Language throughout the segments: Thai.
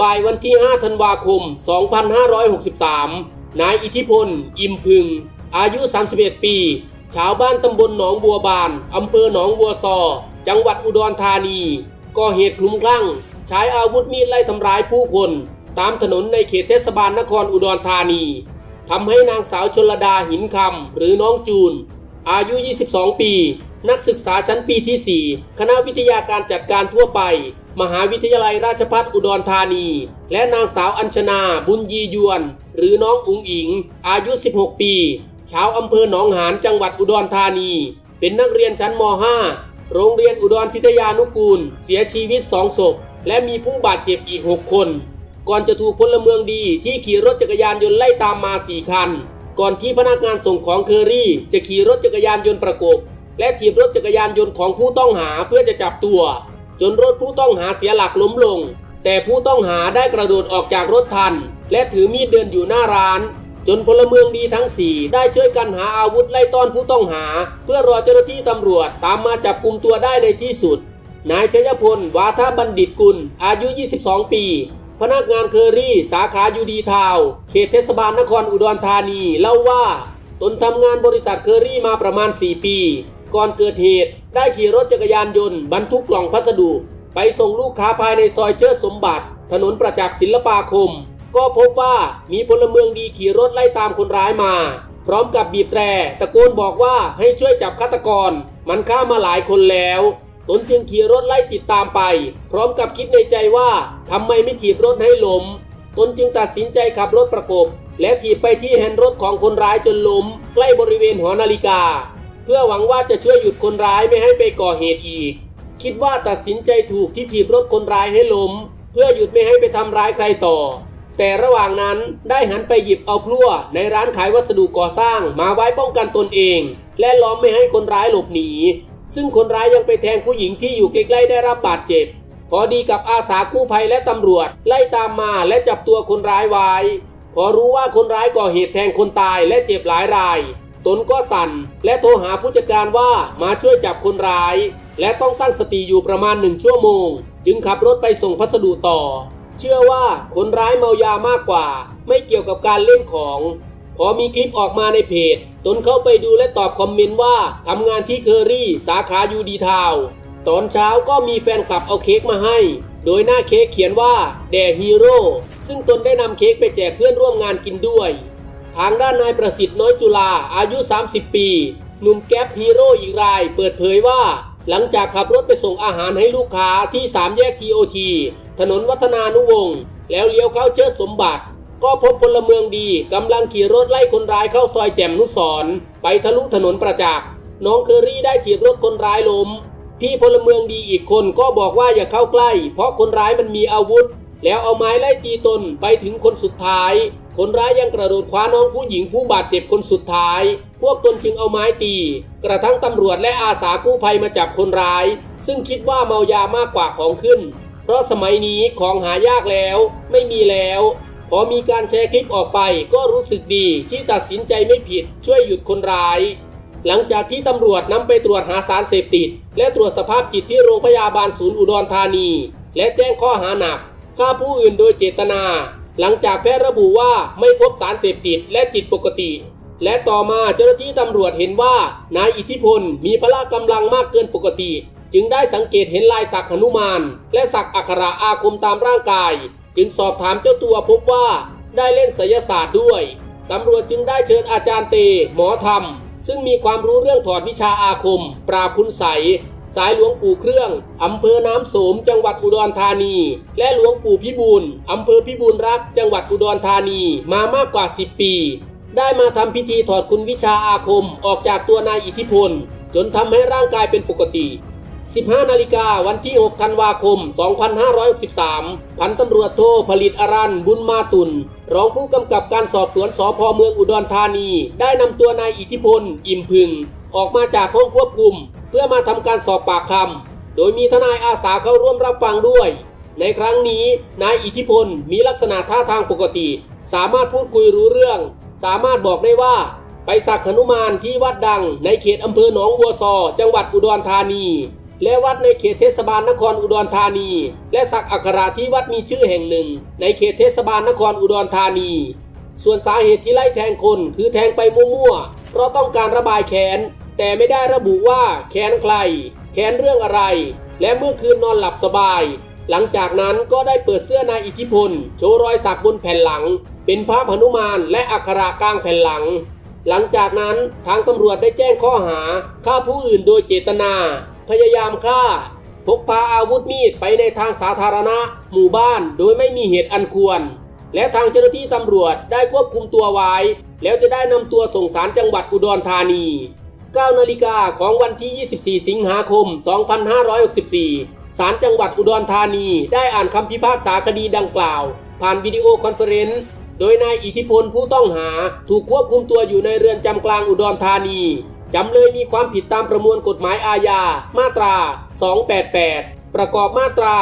บ่ายวันที่ 5 ธันวาคม 2563 นายอิทธิพล อิมพึง อายุ 31 ปี ชาวบ้านตำบลหนองบัวบาน อำเภอหนองบัวซอ จังหวัดอุดรธานี ก่อเหตุคลุ้มคลั่ง ใช้อาวุธมีดไล่ทำร้ายผู้คน ตามถนนในเขตเทศบาลนครอุดรธานี ทำให้นางสาวชลดาหินคำหรือน้องจูน อายุ 22 ปี นักศึกษาชั้นปีที่ 4 คณะวิทยาการจัดการทั่วไป มหาวิทยาลัยราชภัฏอุดรธานี และนางสาวอัญชนา บุญยียวน หรือน้องอุ๋งอิง อายุ 16 ปีชาวอำเภอหนองหานจังหวัดอุดรธานี เป็นนักเรียนชั้นม .5 โรงเรียนอุดรพิทยานุกูล เสียชีวิต 2 ศพ และมีผู้บาดเจ็บอีก 6 คน ก่อนจะถูกพลเมืองดีที่ขี่รถจักรยานยนต์ไล่ตามมา 4 คัน ก่อนที่พนักงานส่งของเคอรี่ จะขี่รถจักรยานยนต์ประกบ และถีบรถจักรยานยนต์ของผู้ต้องหาเพื่อจะจับตัว จนรถผู้ต้องหาเสียหลักล้มลง แต่ผู้ต้องหาได้กระโดดออกจากรถทัน และถือมีดเดินอยู่หน้าร้าน จนพลเมืองดีทั้งสี่ได้ช่วยกันหาอาวุธไล่ต้อนผู้ต้องหา เพื่อรอเจ้าหน้าที่ตำรวจตามมาจับกลุ่มตัวได้ในที่สุด นายชยพลวาทบัณฑิตกุล อายุ 22 ปีพนักงานเคอรี่สาขายูดีทาว เขตเทศบาลนครอุดรธานี เล่าว่า ตนทำงานบริษัทเคอรี่มาประมาณ 4 ปี ก่อนเกิดเหตุ ได้ขี่รถจักรยานยนต์บรรทุกกล่องพัสดุ ไปส่งลูกค้าภายในซอยเชิดสมบัติ ถนนประจักษ์ศิลปาคม ก็พบว่ามีพลเมืองดีขี่รถไล่ตามคนร้ายมา พร้อมกับบีบแตรตะโกนบอกว่าให้ช่วยจับฆาตกร มันฆ่ามาหลายคนแล้วตนจึงขี่รถไล่ติดตามไป พร้อมกับคิดในใจว่าทำไมไม่ถีบรถให้ล้มตนจึงตัดสินใจขับรถประกบ และถีบไปที่แฮนด์รถของคนร้ายจนล้ม ใกล้บริเวณหอนาฬิกา พื่อหวังว่าจะช่วยหยุดคนร้ายไม่ให้ไปก่อเหตุอีก คิดว่าตัดสินใจถูกที่ถีบรถคนร้ายให้ล้ม เพื่อหยุดไม่ให้ไปทำร้ายใครต่อ แต่ระหว่างนั้นได้หันไปหยิบเอาพลั่วในร้านขายวัสดุก่อสร้างมาไว้ป้องกันตนเอง และล้อมไม่ให้คนร้ายหลบหนี ซึ่งคนร้ายยังไปแทงผู้หญิงที่อยู่ใกล้ๆได้รับบาดเจ็บ พอดีกับอาสากู้ภัยและตำรวจ ไล่ตามมาและจับตัวคนร้ายไว้ พอรู้ว่าคนร้ายก่อเหตุแทงคนตายและเจ็บหลายราย ตนก็สั่น และโทรหาผู้จัดการว่ามาช่วยจับคนร้าย และต้องตั้งสติอยู่ประมาณหนึ่งชั่วโมง จึงขับรถไปส่งพัสดุต่อ เชื่อว่าคนร้ายเมายามากกว่า ไม่เกี่ยวกับการเล่นของ พอมีคลิปออกมาในเพจ ตนเข้าไปดูและตอบคอมเมนต์ว่าทำงานที่เคอรี่สาขายูดีทาวตอนเช้าก็มีแฟนคลับเอาเค้กมาให้ โดยหน้าเค้กเขียนว่าแด่ฮีโร่ซึ่งตนได้นำเค้กไปแจกเพื่อนร่วมงานกินด้วย ทางด้านนายประสิทธิ์น้อยจุฬาอายุ 30 ปี หนุ่มแก๊ปฮีโร่อีกราย เปิดเผยว่า หลังจากขับรถไปส่งอาหารให้ลูกค้าที่ 3 แยกทีโอทีถนนวัฒนานุวงศ์แล้วเลี้ยวเข้าเชิดสมบัติ ก็พบพลเมืองดีกำลังขี่รถไล่คนร้ายเข้าซอยแจ่มนุสรไปทะลุถนนประจักษ์น้องเคอรี่ได้ถีบรถคนร้ายล้มพี่พลเมืองดีอีกคนก็บอกว่าอย่าเข้าใกล้ เพราะคนร้ายมันมีอาวุธ แล้วเอาไม้ไล่ตีตนไปถึงคนสุดท้าย คนร้ายยังกระโดดคว้าน้องผู้หญิงผู้บาดเจ็บคนสุดท้าย พวกตนจึงเอาไม้ตี กระทั่งตำรวจและอาสากู้ภัยมาจับคนร้าย ซึ่งคิดว่าเมายามากกว่าของขึ้น เพราะสมัยนี้ของหายากแล้ว ไม่มีแล้ว พอมีการแชร์คลิปออกไปก็รู้สึกดีที่ตัดสินใจไม่ผิดช่วยหยุดคนร้าย หลังจากที่ตำรวจนำไปตรวจหาสารเสพติด และตรวจสภาพจิตที่โรงพยาบาลศูนย์อุดรธานี และแจ้งข้อหาหนักฆ่าผู้อื่นโดยเจตนา หลังจากแพทย์ระบุว่าไม่พบสารเสพติดและจิตปกติ และต่อมาเจ้าหน้าที่ตำรวจเห็นว่านายอิทธิพลมีพละกำลังมากเกินปกติ จึงได้สังเกตเห็นลายสักหนุมาน และสักอักขระอาคมตามร่างกาย จึงสอบถามเจ้าตัวพบว่าได้เล่นไสยศาสตร์ด้วยตำรวจจึงได้เชิญอาจารย์เต หมอธรรม ซึ่งมีความรู้เรื่องถอดวิชาอาคม ปราบคุณใส สายหลวงปู่เครื่องอำเภอน้ำโสมจังหวัดอุดรธานี และหลวงปู่พิบูลอำเภอพิบูลรักษ์จังหวัดอุดรธานีมามากกว่า 10 ปี ได้มาทำพิธีถอดคุณวิชาอาคมออกจากตัวนายอิทธิพล จนทำให้ร่างกายเป็นปกติ 15 นาฬิกาวันที่ 6 ธันวาคม 2563 พันตำรวจโทผลิตอรันบุญมาตุนรองผู้กำกับการสอบสวนสพเมืองอุดรธานี ได้นำตัวนายอิทธิพล อิ่มพึง ออกมาจากห้องควบคุม เพื่อมาทำการสอบปากคำโดยมีทนายอาสาเข้าร่วมรับฟังด้วย ในครั้งนี้นายอิทธิพลมีลักษณะท่าทางปกติ สามารถพูดคุยรู้เรื่อง สามารถบอกได้ว่า ไปสักหนุมานที่วัดดัง ในเขตอำเภอหนองบัวซอ จังหวัดอุดรธานี และวัดในเขตเทศบาลนครอุดรธานี และสักอัคราที่วัดมีชื่อแห่งหนึ่ง ในเขตเทศบาลนครอุดรธานีส่วนสาเหตุที่ไล่แทงคนคือแทงไปมั่วๆ เพราะต้องการระบายแค้น แต่ไม่ได้ระบุว่าแค้นใคร แค้นเรื่องอะไร และเมื่อคืนนอนหลับสบาย หลังจากนั้นก็ได้เปิดเสื้อนายอิทธิพล โชว์รอยสักบนแผ่นหลัง เป็นภาพหนุมานและอักขระกลางแผ่นหลัง หลังจากนั้นทางตำรวจได้แจ้งข้อหาฆ่าผู้อื่นโดยเจตนา พยายามฆ่า พกพาอาวุธมีดไปในทางสาธารณะ หมู่บ้านโดยไม่มีเหตุอันควร และทางเจ้าหน้าที่ตำรวจได้ควบคุมตัวไว้ แล้วจะได้นำตัวส่งสารจังหวัดอุดรธานี 9นาฬิกาของวันที่ 24 สิงหาคม 2564 ศาลจังหวัดอุดรธานีได้อ่านคำพิพากษาคดีดังกล่าว ผ่านวิดีโอคอนเฟอเรนซ์โดยนายอิทธิพลผู้ต้องหาถูกควบคุมตัวอยู่ในเรือนจำกลางอุดรธานีจำเลยมีความผิดตามประมวลกฎหมายอาญา มาตรา 288 ประกอบมาตรา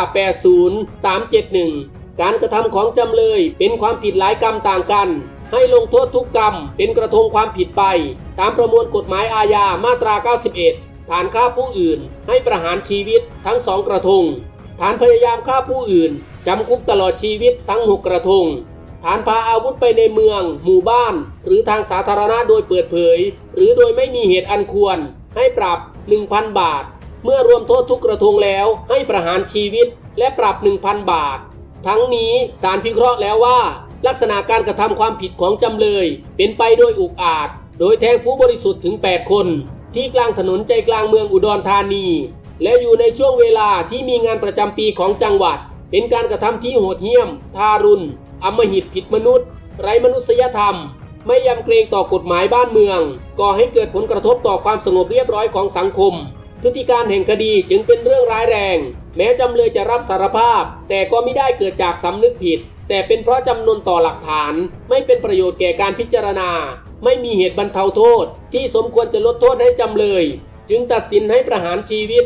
80 371 การกระทำของจำเลยเป็นความผิดหลายกรรมต่างกัน ให้ลงโทษทุกกรรมเป็นกระทงความผิดไป ตามประมวลกฎหมายอาญามาตรา 91 ฐานฆ่าผู้อื่น ให้ประหารชีวิตทั้งสองกระทง ฐานพยายามฆ่าผู้อื่น จำคุกตลอดชีวิตทั้ง 6 กระทง ฐานพาอาวุธไปในเมือง หมู่บ้าน หรือทางสาธารณะโดยเปิดเผย หรือโดยไม่มีเหตุอันควร ให้ปรับ 1,000 บาท เมื่อรวมโทษทุกกระทงแล้วให้ประหารชีวิตและปรับ 1,000 บาท ทั้งนี้ศาลพิเคราะห์แล้วว่า ลักษณะการกระทำความผิดของจำเลย เป็นไปโดยอุกอาจ โดยแทงผู้บริสุทธิ์ถึง 8 คน ที่กลางถนนใจกลางเมืองอุดรธานี และอยู่ในช่วงเวลาที่มีงานประจำปีของจังหวัด เป็นการกระทำที่โหดเหี้ยม ทารุณอำมหิตผิดมนุษย์ ไร้มนุษยธรรม ไม่ยำเกรงต่อกฎหมายบ้านเมือง ก่อให้เกิดผลกระทบต่อความสงบเรียบร้อยของสังคม พฤติการแห่งคดีจึงเป็นเรื่องร้ายแรง แม้จำเลยจะรับสารภาพ แต่ก็ไม่ได้เกิดจากสำนึกผิด แต่เป็นเพราะจำนวนต่อหลักฐาน ไม่เป็นประโยชน์แก่การพิจารณา ไม่มีเหตุบรรเทาโทษ ที่สมควรจะลดโทษให้จำเลย จึงตัดสินให้ประหารชีวิต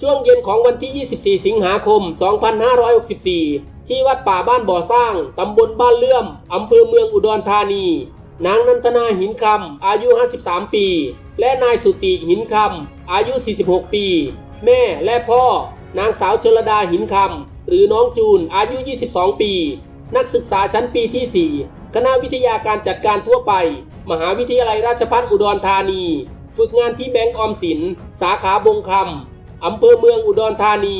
ช่วงเย็นของวันที่ 24 สิงหาคม 2564 ที่วัดป่าบ้านบ่อสร้าง ตำบลบ้านเลื่อม อำเภอเมืองอุดรธานี นางนันทนาหินคำอายุ 53 ปี และนายสุติหินคำอายุ 46 ปี แม่และพ่อ นางสาวชลดาหินคำหรือน้องจูนอายุ 22 ปี นักศึกษาชั้นปีที่ 4 คณะวิทยาการจัดการทั่วไป มหาวิทยาลัยราชภัฏอุดรธานี ฝึกงานที่แบงก์ออมสิน สาขาบงคำอำเภอเมืองอุดรธานี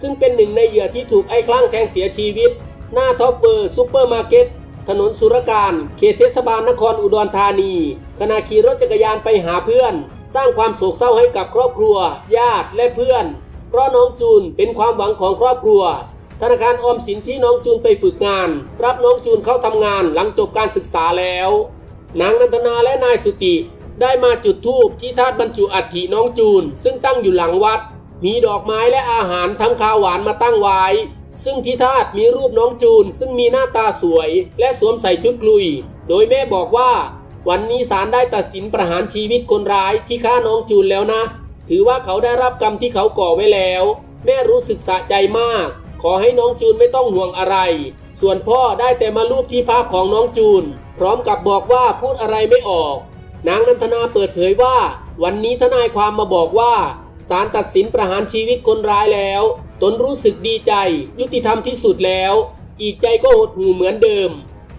ซึ่งเป็นหนึ่งในเหยื่อที่ถูกไอ้คลั่งแทงเสียชีวิต หน้าท็อปเบอร์ซูเปอร์มาร์เก็ตถนนสุรการ เขตเทศบาลนครอุดรธานี ขณะขี่รถจักรยานไปหาเพื่อน สร้างความโศกเศร้าให้กับครอบครัว ญาติและเพื่อน เพราะน้องจูนเป็นความหวังของครอบครัว ธนาคารออมสินที่น้องจูนไปฝึกงาน รับน้องจูนเข้าทำงานหลังจบการศึกษาแล้ว นางนันทนาและนายสุติ ได้มาจุดธูปที่ธาตุบรรจุอัฐิน้องจูน ซึ่งตั้งอยู่หลังวัด มีดอกไม้และอาหารทั้งข้าวหวานมาตั้งไว้ ซึ่งที่ธาตุมีรูปน้องจูน ซึ่งมีหน้าตาสวย และสวมใส่ชุดกลุย โดยแม่บอกว่า วันนี้ศาลได้ตัดสินประหารชีวิตคนร้ายที่ฆ่าน้องจูนแล้วนะ ถือว่าเขาได้รับกรรมที่เขาก่อไว้แล้ว แม่รู้สึกสะใจมาก ขอให้น้องจูนไม่ต้องห่วงอะไร ส่วนพ่อได้แต่มาลูบที่ภาพของน้องจูน พร้อมกับบอกว่าพูดอะไรไม่ออก นางนันทนาเปิดเผยว่า วันนี้ทนายความมาบอกว่าศาลตัดสินประหารชีวิตคนร้ายแล้ว ตนรู้สึกดีใจ ยุติธรรมที่สุดแล้ว อีกใจก็หดหู่เหมือนเดิม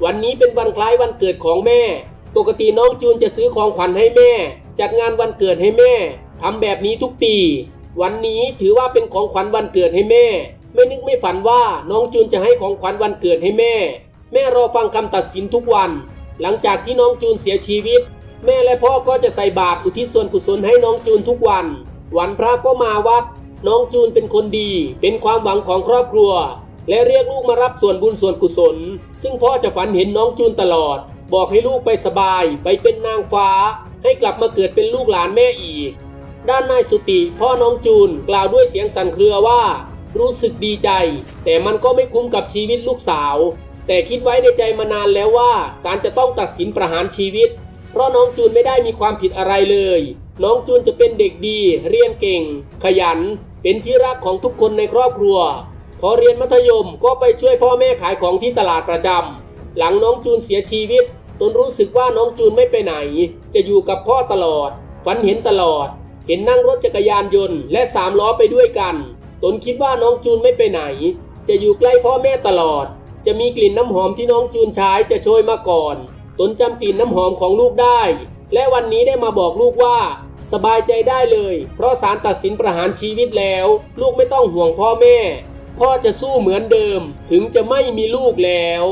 วันนี้เป็นวันคล้ายวันเกิดของแม่ ปกติน้องจูนจะซื้อของขวัญให้แม่ จัดงานวันเกิดให้แม่ทำแบบนี้ทุกปี วันนี้ถือว่าเป็นของขวัญวันเกิดให้แม่ ไม่นึกไม่ฝันว่าน้องจูนจะให้ของขวัญวันเกิดให้แม่ แม่รอฟังคำตัดสินทุกวัน หลังจากที่น้องจูนเสียชีวิต แม่และพ่อก็จะใส่บาตรอุทิศส่วนกุศลให้น้องจูนทุกวัน วันพระก็มาวัด น้องจูนเป็นคนดี เป็นความหวังของครอบครัว และเรียกลูกมารับส่วนบุญส่วนกุศล ซึ่งพ่อจะฝันเห็นน้องจูนตลอด บอกให้ลูกไปสบาย ไปเป็นนางฟ้า ให้กลับมาเกิดเป็นลูกหลานแม่อีก ด้านนายสุติ พ่อน้องจูนกล่าวด้วยเสียงสั่นเครือว่า รู้สึกดีใจ แต่มันก็ไม่คุ้มกับชีวิตลูกสาว แต่คิดไว้ในใจมานานแล้วว่าศาลจะต้องตัดสินประหารชีวิต เพราะน้องจูนไม่ได้มีความผิดอะไรเลย น้องจูนจะเป็นเด็กดี เรียนเก่ง ขยัน เป็นที่รักของทุกคนในครอบครัว พอเรียนมัธยมก็ไปช่วยพ่อแม่ขายของที่ตลาดประจำหลังน้องจูนเสียชีวิตตนรู้สึกว่าน้องจูนไม่ไปไหน จะอยู่กับพ่อตลอด ฝันเห็นตลอด เห็นนั่งรถจักรยานยนต์และสามล้อไปด้วยกัน ตนคิดว่าน้องจูนไม่ไปไหน จะอยู่ใกล้พ่อแม่ตลอด จะมีกลิ่นน้ำหอมที่น้องจูนใช้จะโชยมาก่อน ตนจำกลิ่นน้ำหอมของลูกได้ และวันนี้ได้มาบอกลูกว่า สบายใจได้เลย เพราะศาลตัดสินประหารชีวิตแล้ว ลูกไม่ต้องห่วงพ่อแม่ พ่อจะสู้เหมือนเดิม ถึงจะไม่มีลูกแล้ว